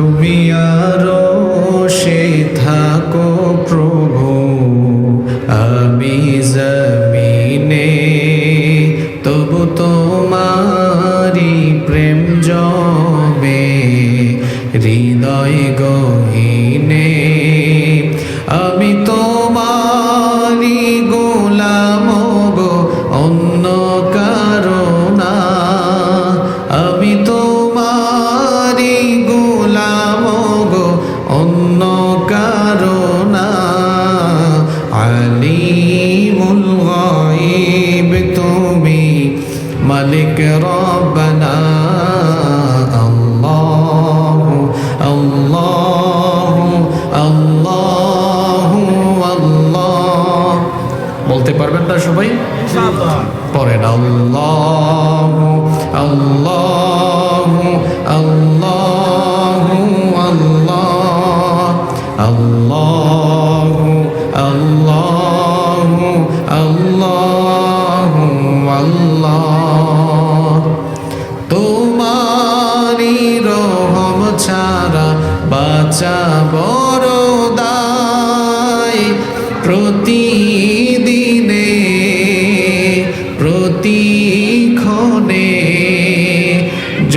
তুমি আরও পড়েন আল্লাহ আল্লাহ আল্লাহ আল্লাহ আল্লাহ আল্লাহ আল্লাহ আল্লাহ। তোমারি রহম ছাড়া বাঁচা বড় দায়। প্রতিদিনে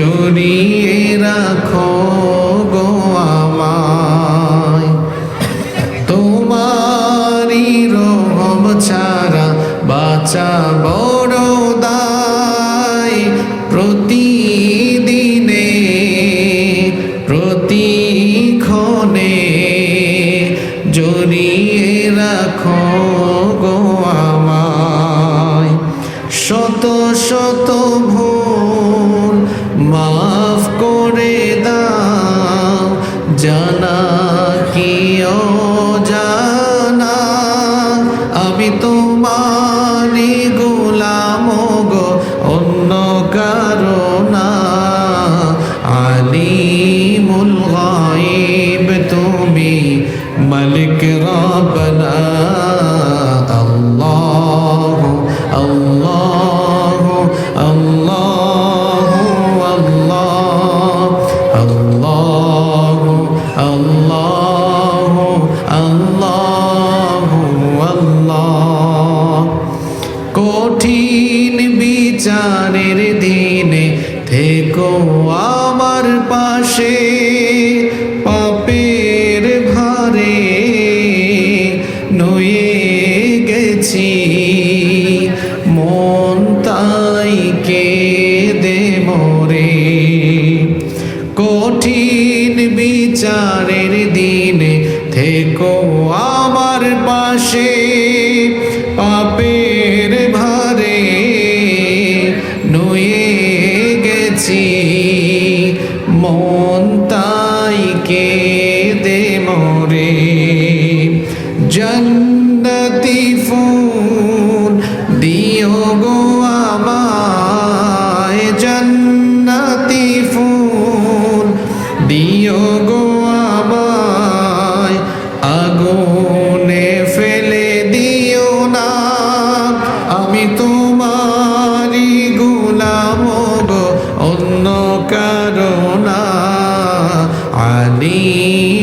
জড়িয়ে রাখো গো আমায়। তোমারি রহম ছাড়া বাঁচা বড় দায়। প্রতিদিনে, প্রতিক্ষণে জড়িয়ে রাখো গো আমায়। শত শত ভুল জানা কি জানা আমি তোমারি গোলাম গো অন্য কারণা আলিমুল গাইব তুমি মালিক রব্বানা আল্লাহ আল্লাহ। কঠিন বিচারের দিনে থেকো আমার পাশে, পাপের ভারে নয়ে গেছি। মন তাই কে দে মরে। কঠিন বিচারের মরে জন্নতি ফুল দিও গো আমায়। জন্নতি ফুল দিও গো আমায়। আগুনে ফেলে দিও না। আমি তোমারি গোলাম গো, অন্য কারণা আলিমুল